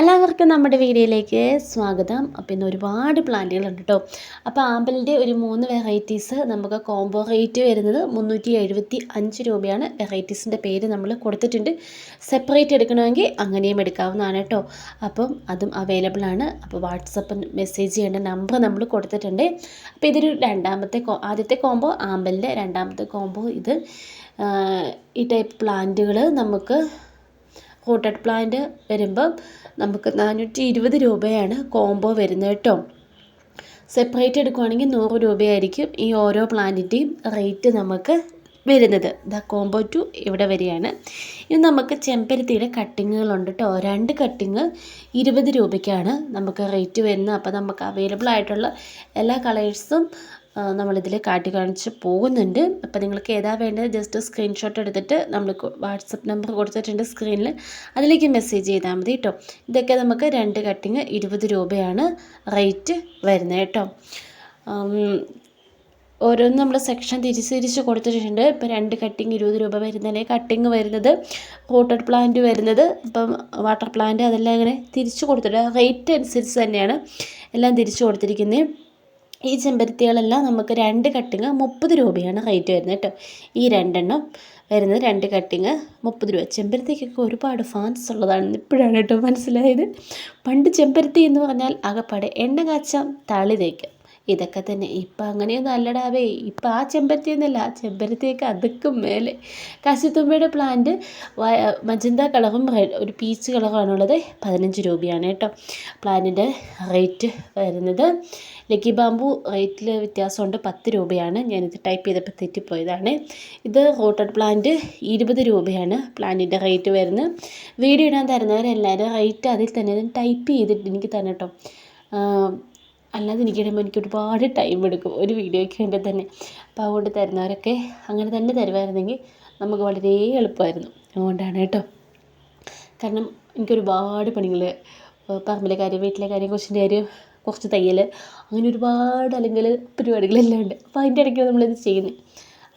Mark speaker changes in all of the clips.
Speaker 1: എല്ലാവർക്കും നമ്മുടെ വീഡിയോയിലേക്ക് സ്വാഗതം. അപ്പോൾ ഇന്ന് ഒരുപാട് പ്ലാന്റുകളുണ്ട് കേട്ടോ അപ്പോൾ ആമ്പലിന്റെ ഒരു മൂന്ന് വെറൈറ്റീസ് നമുക്ക് കോംബോ റേറ്റ് വരുന്നത് മുന്നൂറ്റി എഴുപത്തി അഞ്ച് രൂപയാണ് വെറൈറ്റീസിന്റെ പേര് നമ്മൾ കൊടുത്തിട്ടുണ്ട്. സെപ്പറേറ്റ് എടുക്കണമെങ്കിൽ അങ്ങനെയും എടുക്കാവുന്നതാണ് കേട്ടോ അപ്പം അതും അവൈലബിൾ ആണ്. അപ്പോൾ വാട്സപ്പ് മെസ്സേജ് ചെയ്യേണ്ട നമ്പർ നമ്മൾ കൊടുത്തിട്ടുണ്ട്. അപ്പോൾ ഇതൊരു രണ്ടാമത്തെ ആദ്യത്തെ കോംബോ ആമ്പലിന്റെ രണ്ടാമത്തെ കോംബോ ഇത് ഈ ടൈപ്പ് പ്ലാന്റുകൾ നമുക്ക് റൂട്ടഡ് പ്ലാന്റ് വരുമ്പം നമുക്ക് നാനൂറ്റി ഇരുപത് രൂപയാണ് കോംബോ വരുന്നത് കേട്ടോ. സെപ്പറേറ്റ് എടുക്കുവാണെങ്കിൽ നൂറ് രൂപയായിരിക്കും ഈ ഓരോ പ്ലാന്റിന്റെയും റേറ്റ് നമുക്ക് വരുന്നത്. ദ കോംബോ ടു ഇവിടെ വരികയാണ്. ഇനി നമുക്ക് ചെമ്പരത്തിയുടെ കട്ടിങ്ങുകളുണ്ട് കേട്ടോ. രണ്ട് കട്ടിങ് ഇരുപത് രൂപയ്ക്കാണ് നമുക്ക് റേറ്റ് വരുന്നത്. അപ്പോൾ നമുക്ക് അവൈലബിൾ ആയിട്ടുള്ള എല്ലാ കളേഴ്സും നമ്മളിതിൽ കാട്ടി കാണിച്ച് പോകുന്നുണ്ട്. അപ്പോൾ നിങ്ങൾക്ക് ഏതാ വേണ്ടത് ജസ്റ്റ് സ്ക്രീൻഷോട്ട് എടുത്തിട്ട് നമ്മൾ വാട്സപ്പ് നമ്പർ കൊടുത്തിട്ടുണ്ട് സ്ക്രീനിൽ അതിലേക്ക് മെസ്സേജ് ചെയ്താൽ മതി കേട്ടോ ഇതൊക്കെ നമുക്ക് രണ്ട് കട്ടിങ് ഇരുപത് രൂപയാണ് റേറ്റ് വരുന്നത് കേട്ടോ ഓരോന്ന് നമ്മൾ സെക്ഷൻ തിരിച്ച് തിരിച്ച് കൊടുത്തിട്ടുണ്ട്. ഇപ്പോൾ രണ്ട് കട്ടിങ് ഇരുപത് രൂപ വരുന്നതിന് കട്ടിങ് വരുന്നത്. റൂട്ടഡ് പ്ലാന്റ് വരുന്നത്. ഇപ്പം വാട്ടർ പ്ലാന്റ് അതെല്ലാം അങ്ങനെ തിരിച്ച് കൊടുത്തിട്ടുണ്ട് റേറ്റ് അനുസരിച്ച് തന്നെയാണ് എല്ലാം തിരിച്ച് കൊടുത്തിരിക്കുന്നത് ഈ ചെമ്പരത്തികളെല്ലാം നമുക്ക് രണ്ട് കട്ടിങ് മുപ്പത് രൂപയാണ് റേറ്റ് വരുന്നത് കേട്ടോ. ഈ രണ്ടെണ്ണം വരുന്നത് രണ്ട് കട്ടിങ് മുപ്പത് രൂപ. ചെമ്പരത്തിക്കൊക്കെ ഒരുപാട് ഫാൻസ് ഉള്ളതാണ് ഇപ്പോഴാണ് കേട്ടോ മനസ്സിലായത്. പണ്ട് ചെമ്പരത്തി എന്ന് പറഞ്ഞാൽ അകപ്പാടെ എണ്ണ കാച്ചാം താളി തേക്കാം ഇതൊക്കെ തന്നെ. ഇപ്പം അങ്ങനെയൊന്നും അല്ലടാവേ ഇപ്പം ആ ചെമ്പരത്തി എന്നല്ല ആ ചെമ്പരത്തിയൊക്കെ അതുക്കും മേലെ. കാശിത്തുമ്പയുടെ പ്ലാന്റ് മജന്ത കളറും ഒരു പീച്ച് കളറുമാണുള്ളത്. പതിനഞ്ച് രൂപയാണ് കേട്ടോ. പ്ലാന്റിന്റെ റേറ്റ് വരുന്നത്. ലക്കി ബാമ്പു റേറ്റിൽ വ്യത്യാസമുണ്ട്. പത്ത് രൂപയാണ്. ഞാനിത് ടൈപ്പ് ചെയ്തപ്പോൾ തെറ്റിപ്പോയതാണ്. ഇത് റോട്ടഡ് പ്ലാന്റ് ഇരുപത് രൂപയാണ് പ്ലാന്റിന്റെ റേറ്റ് വരുന്നത്. വീഡിയോ ഇടാൻ തരുന്നവരെല്ലാവരും റേറ്റ് അതിൽ തന്നെ ടൈപ്പ് ചെയ്തിട്ട് എനിക്ക് തന്നെ കേട്ടോ. അല്ലാതെ എനിക്കിടുമ്പോൾ എനിക്ക് ഒരുപാട് ടൈം എടുക്കും ഒരു വീഡിയോയ്ക്ക് വേണ്ടി തന്നെ. അപ്പോൾ അതുകൊണ്ട് തരുന്നവരൊക്കെ അങ്ങനെ തന്നെ തരുമായിരുന്നെങ്കിൽ നമുക്ക് വളരെ എളുപ്പമായിരുന്നു. അതുകൊണ്ടാണ് കേട്ടോ. കാരണം എനിക്കൊരുപാട് പണികൾ പറമ്പിലെ കാര്യം വീട്ടിലെ കാര്യം കൊച്ചിന്റെ കാര്യം കുറച്ച് തയ്യൽ അങ്ങനെ ഒരുപാട് അല്ലെങ്കിൽ പരിപാടികളെല്ലാം ഉണ്ട്. അപ്പോൾ അതിന്റെ ഇടയ്ക്ക് നമ്മളിത് ചെയ്യുന്നത്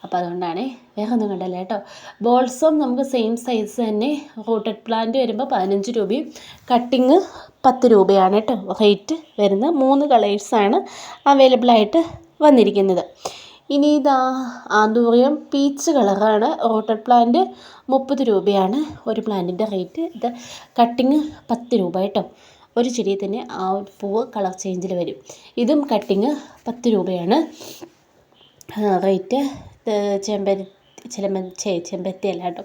Speaker 1: അപ്പോൾ അതുകൊണ്ടാണ് വേറെ ഒന്നും കണ്ടല്ല കേട്ടോ. ബോൾസും നമുക്ക് സെയിം സൈസ് തന്നെ. റൂട്ടഡ് പ്ലാന്റ് വരുമ്പോൾ പതിനഞ്ച് രൂപയും കട്ടിങ് പത്ത് രൂപയാണ് കേട്ടോ റേറ്റ് വരുന്ന മൂന്ന് കളേഴ്സാണ് അവൈലബിളായിട്ട് വന്നിരിക്കുന്നത്. ഇനി ഇതാ ആന്തൂറിയം പീച്ച് കളറാണ് റോട്ടർ പ്ലാന്റ് മുപ്പത് രൂപയാണ് ഒരു പ്ലാന്റിന്റെ റേറ്റ് ഇത് കട്ടിങ് പത്ത് രൂപ കേട്ടോ ഒരു ചെടിയിൽ തന്നെ ആ ഒരു പൂവ് കളർ ചേഞ്ചിൽ വരും. ഇതും കട്ടിങ് പത്ത് രൂപയാണ്. റേറ്റ് ചെമ്പരത്തി ചിലമ്പ ചേ ചെമ്പരത്തി അല്ല കേട്ടോ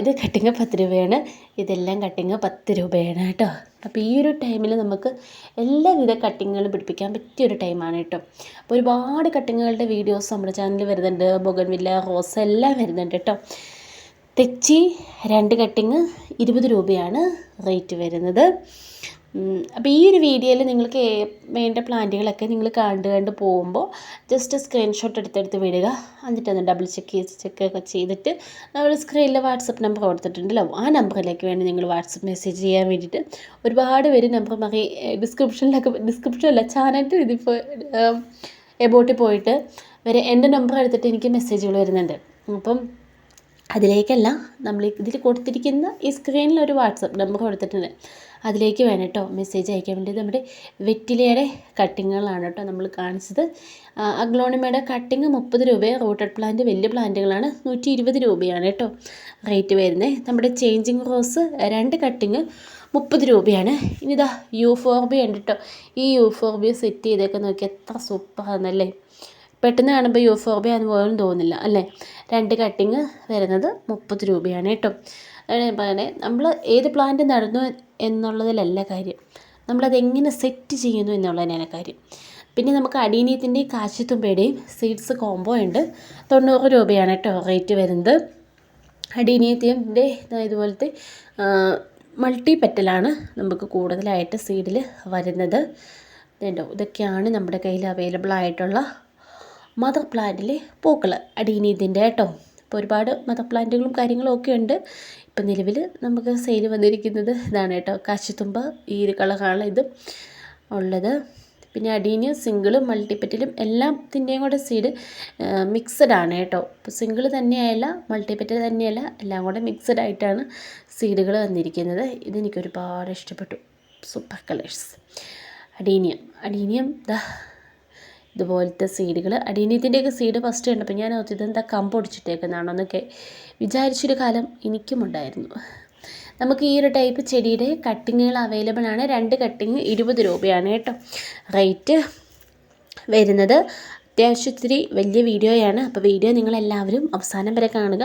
Speaker 1: ഇത് കട്ടിങ് പത്ത് രൂപയാണ്. ഇതെല്ലാം കട്ടിങ് പത്ത് രൂപയാണ് കേട്ടോ അപ്പോൾ ഈ ഒരു ടൈമിൽ നമുക്ക് എല്ലാവിധ കട്ടിങ്ങുകളും പിടിപ്പിക്കാൻ പറ്റിയ ഒരു ടൈമാണ് കേട്ടോ. അപ്പോൾ ഒരുപാട് കട്ടിങ്ങുകളുടെ വീഡിയോസ് നമ്മുടെ ചാനലിൽ വരുന്നുണ്ട്. ബൊഗൻവില്ല റോസ് എല്ലാം വരുന്നുണ്ട് കേട്ടോ. തെച്ചി രണ്ട് കട്ടിങ് ഇരുപത് രൂപയാണ് റേറ്റ് വരുന്നത്. അപ്പോൾ ഈ ഒരു വീഡിയോയിൽ നിങ്ങൾക്ക് വേണ്ട പ്ലാന്റുകളൊക്കെ നിങ്ങൾ കണ്ട് കണ്ട് പോകുമ്പോൾ ജസ്റ്റ് സ്ക്രീൻഷോട്ട് എടുത്തെടുത്ത് വിടുക. എന്നിട്ട് ഒന്ന് ഡബിൾ ചെക്ക് ചെയ്ത് ചെക്ക് ഒക്കെ ചെയ്തിട്ട് നമ്മൾ സ്ക്രീനിൽ വാട്സപ്പ് നമ്പർ കൊടുത്തിട്ടുണ്ടല്ലോ ആ നമ്പറിലേക്ക് വേണ്ടി നിങ്ങൾ വാട്സപ്പ് മെസ്സേജ് ചെയ്യാൻ വേണ്ടിയിട്ട് ഒരുപാട് പേര് നമ്പർ മാറി ഡിസ്ക്രിപ്ഷനിലൊക്കെ ഡിസ്ക്രിപ്ഷനല്ല ചാനലിൽ ഇതിപ്പോൾ എബോട്ടിൽ പോയിട്ട് വരെ എന്റെ നമ്പർ എടുത്തിട്ട് എനിക്ക് മെസ്സേജുകൾ വരുന്നുണ്ട്. അപ്പം അതിലേക്കല്ല നമ്മൾ ഇതിൽ കൊടുത്തിരിക്കുന്ന ഈ സ്ക്രീനിൽ ഒരു വാട്സപ്പ് നമ്പർ കൊടുത്തിട്ടുണ്ട്. അതിലേക്ക് വേണം കേട്ടോ മെസ്സേജ് അയക്കാൻ വേണ്ടി നമ്മുടെ വെറ്റിലയുടെ കട്ടിങ്ങുകളാണ് കേട്ടോ നമ്മൾ കാണിച്ചത്. അഗ്ലോണിമയുടെ കട്ടിങ് മുപ്പത് രൂപ റോട്ടഡ് പ്ലാന്റ് വലിയ പ്ലാന്റുകളാണ് നൂറ്റി ഇരുപത് രൂപയാണ് കേട്ടോ റേറ്റ് വരുന്നത് നമ്മുടെ ചേഞ്ചിങ് റോസ് രണ്ട് കട്ടിങ് മുപ്പത് രൂപയാണ്. ഇനി ഇതാ യൂഫോർബിയ ഉണ്ട് കേട്ടോ ഈ യൂഫോർബിയ സെറ്റ് ചെയ്തൊക്കെ നോക്കി എത്ര സൂപ്പറാണെന്നല്ലേ പെട്ടെന്ന് കാണുമ്പോൾ യൂഫോബിയ എന്ന് പോലും തോന്നില്ല അല്ലേ? രണ്ട് കട്ടിങ് വരുന്നത് മുപ്പത് രൂപയാണ് കേട്ടോ. അങ്ങനെ നമ്മൾ ഏത് പ്ലാന്റ് നടന്നു എന്നുള്ളതിലല്ല കാര്യം. നമ്മളത് എങ്ങനെ സെറ്റ് ചെയ്യുന്നു എന്നുള്ളതിനാണ് കാര്യം. പിന്നെ നമുക്ക് അടീനീയത്തിന്റെയും കാശിത്തുമ്പയുടെയും സീഡ്സ് കോംബോ ഉണ്ട്. തൊണ്ണൂറ് രൂപയാണ് കേട്ടോ റേറ്റ് വരുന്നത്. അടീനീയത്തിന്റെ ഇതുപോലത്തെ മൾട്ടി പെറ്റലാണ് നമുക്ക് കൂടുതലായിട്ട് സീഡിൽ വരുന്നത്. ഇതൊക്കെയാണ് നമ്മുടെ കയ്യിൽ അവൈലബിൾ ആയിട്ടുള്ള മദർ പ്ലാന്റിലെ പൂക്കൾ അടിയനീതിന്റെ കേട്ടോ ഇപ്പോൾ ഒരുപാട് മദർ പ്ലാന്റുകളും കാര്യങ്ങളും ഒക്കെ ഉണ്ട്. ഇപ്പം നിലവിൽ നമുക്ക് സെയിൽ വന്നിരിക്കുന്നത് ഇതാണ് കേട്ടോ. കാശിത്തുമ്പ് ഈ ഒരു കളറാണ് ഇത്. ഉള്ളത്. പിന്നെ അടീനിയം സിംഗിളും മൾട്ടിപ്പറ്റിലും എല്ലാത്തിന്റെയും കൂടെ സീഡ് മിക്സഡ് ആണ് കേട്ടോ. ഇപ്പോൾ സിംഗിൾ തന്നെയല്ല മൾട്ടിപ്പറ്റ് തന്നെയല്ല എല്ലാം കൂടെ മിക്സഡ് ആയിട്ടാണ് സീഡുകൾ വന്നിരിക്കുന്നത്. ഇതെനിക്ക് ഒരുപാട് ഇഷ്ടപ്പെട്ടു. Super colours adenium. അടീനിയം ദാ ഇതുപോലത്തെ സീഡുകൾ അടീനിയത്തിന്റെയൊക്കെ സീഡ് ഫസ്റ്റ് കണ്ടപ്പോൾ ഞാൻ ഓർത്ത് ഇതെന്താ കമ്പ് എന്നൊക്കെ വിചാരിച്ചൊരു കാലം എനിക്കും ഉണ്ടായിരുന്നു. നമുക്ക് ഈ ഒരു ടൈപ്പ് ചെടിയുടെ കട്ടിങ്ങുകൾ അവൈലബിൾ ആണ്. രണ്ട് കട്ടിങ് ഇരുപത് രൂപയാണ് കേട്ടോ. റേറ്റ് വരുന്നത് അത്യാവശ്യം ഇത്തിരി വലിയ വീഡിയോയാണ് അപ്പോൾ വീഡിയോ നിങ്ങളെല്ലാവരും അവസാനം വരെ കാണുക.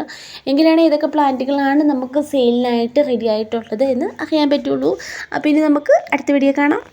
Speaker 1: എങ്കിലാണ് ഏതൊക്കെ പ്ലാന്റുകളാണ് നമുക്ക് സെയിലിനായിട്ട് റെഡി ആയിട്ടുള്ളത് എന്ന് അറിയാൻ പറ്റുള്ളൂ. അപ്പോൾ ഇനി നമുക്ക് അടുത്ത വീഡിയോ കാണാം.